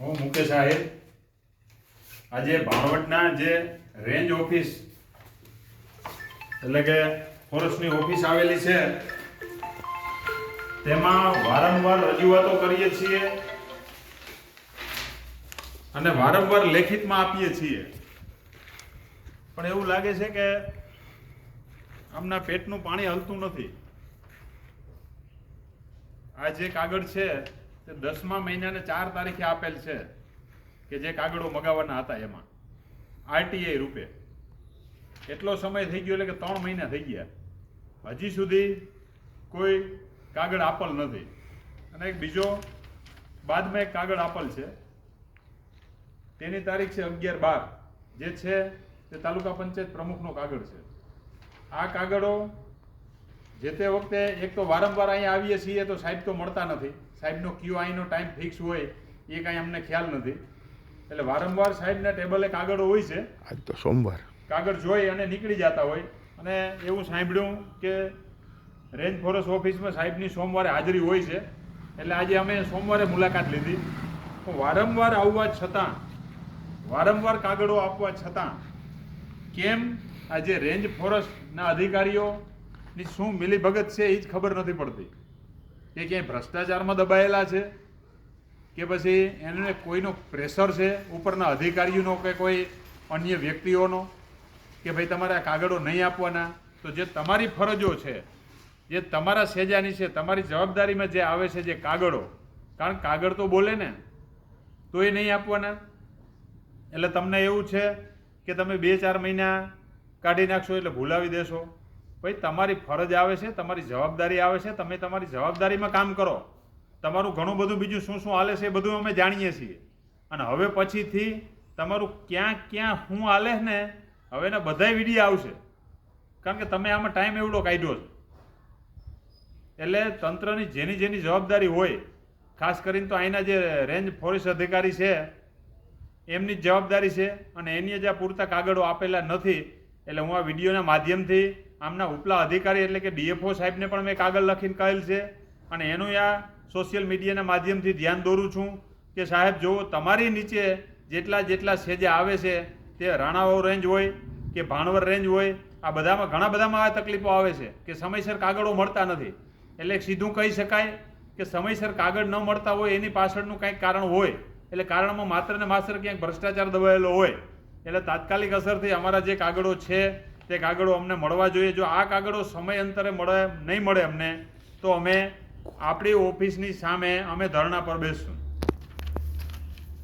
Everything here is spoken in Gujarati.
હું, મુકેશ આહિર આજે ભાણવટના જે રેન્જ ઓફિસ, એટલે કે ફોરેસ્ટની ઓફિસ આવેલી છે, તેમાં વારંવાર રજૂઆતો કરીએ છીએ અને વારંવાર લેખિતમાં આપીએ છીએ. પણ એવું લાગે છે કે આમના પેટનું પાણી હલતું નથી. આ જે કાગળ છે તે દસમા મહિનાને ચાર તારીખે આપેલ છે કે જે કાગળો મગાવવાના હતા એમાં. આરટીઆઈ રૂપે. એટલો સમય થઈ ગયો એટલે કે ત્રણ મહિના થઈ ગયા. હજી સુધી કોઈ કાગળ આપલ નથી. અને એક બીજો બાદમાં એક કાગળ આપલ છે. તેની તારીખ છે અગિયાર બાર. જે છે તે તાલુકા પંચાયત પ્રમુખનો કાગળ છે. આ કાગળો જે તે વખતે એક તો વારંવાર અહીંયા આવીએ છીએ તો સાહેબ તો મળતા નથી. સાહેબનો ક્યુ આઈનો ટાઈમ ફિક્સ હોય એ કાંઈ અમને ખ્યાલ નથી. એટલે વારંવાર સાહેબના ટેબલે કાગળો હોય છે. આજ તો સોમવાર. કાગળ જોઈ અને નીકળી જતા હોય. અને એવું સાંભળ્યું કે રેન્જ ફોરેસ્ટ ઓફિસમાં સાહેબની સોમવારે હાજરી હોય છે. એટલે આજે અમે સોમવારે મુલાકાત લીધી. પણ વારંવાર આવવા છતાં વારંવાર કાગળો આપવા છતાં કેમ આજે રેન્જ ફોરેસ્ટના અધિકારીઓની શું મિલીભગત છે એ જ ખબર નથી પડતી. કે ક્યાંય ભ્રષ્ટાચારમાં દબાયેલા છે? કે પછી એને કોઈનો પ્રેશર છે? ઉપરના અધિકારીઓનો કે કોઈ અન્ય વ્યક્તિઓનો? કે ભાઈ તમારે આ કાગળો નહીં આપવાના? તો જે તમારી ફરજો છે, જે તમારા સેજાની છે, તમારી જવાબદારીમાં જે આવે છે જે કાગળો, કારણ કાગળ તો બોલે ને, તો એ નહીં આપવાના? એટલે તમને એવું છે કે તમે બે ચાર મહિના કાઢી નાખશો એટલે ભૂલાવી દેશો? ભાઈ, તમારી ફરજ આવે છે, તમારી જવાબદારી આવે છે, તમે તમારી જવાબદારીમાં કામ કરો. તમારું ઘણું બધું બીજું શું શું હાલે છે એ બધું અમે જાણીએ છીએ. અને હવે પછીથી તમારું ક્યાં ક્યાં શું હાલે ને, હવે એના બધાય વીડિયો આવશે. કારણ કે તમે આમાં ટાઈમ એવડો કાઢ્યો છે. એટલે તંત્રની જેની જેની જવાબદારી હોય, ખાસ કરીને તો અહીંના જે રેન્જ ફોરેસ્ટ અધિકારી છે, એમની જ જવાબદારી છે. અને એની જ આ પૂરતા કાગળો આપેલા નથી. એટલે હું આ વિડીયોના માધ્યમથી આમના ઉપલા અધિકારી એટલે કે ડીએફઓ સાહેબને પણ મેં કાગળ લખીને કહેલ છે. અને એનું આ સોશિયલ મીડિયાના માધ્યમથી ધ્યાન દોરું છું કે સાહેબ, જો તમારી નીચે જેટલા જેટલા સેજે આવે છે, તે રાણાવાવ રેન્જ હોય કે ભાણવર રેન્જ હોય, આ બધામાં ઘણા બધામાં આ તકલીફો આવે છે કે સમયસર કાગળો મળતા નથી. એટલે સીધું કહી શકાય કે સમયસર કાગળ ન મળતા હોય એની પાછળનું કંઈક કારણ હોય. એટલે કારણમાં માત્ર ને માત્ર ક્યાંક ભ્રષ્ટાચાર દબાયેલો હોય. એટલે તાત્કાલિક અસરથી અમારા જે કાગળો છે તે કાગળો અમને મળવા જોઈએ. જો આ કાગળો સમય અંતરે મળે, નહીં મળે અમને, તો અમે આપણી ઓફિસની સામે અમે ધરણા પર બેસશું.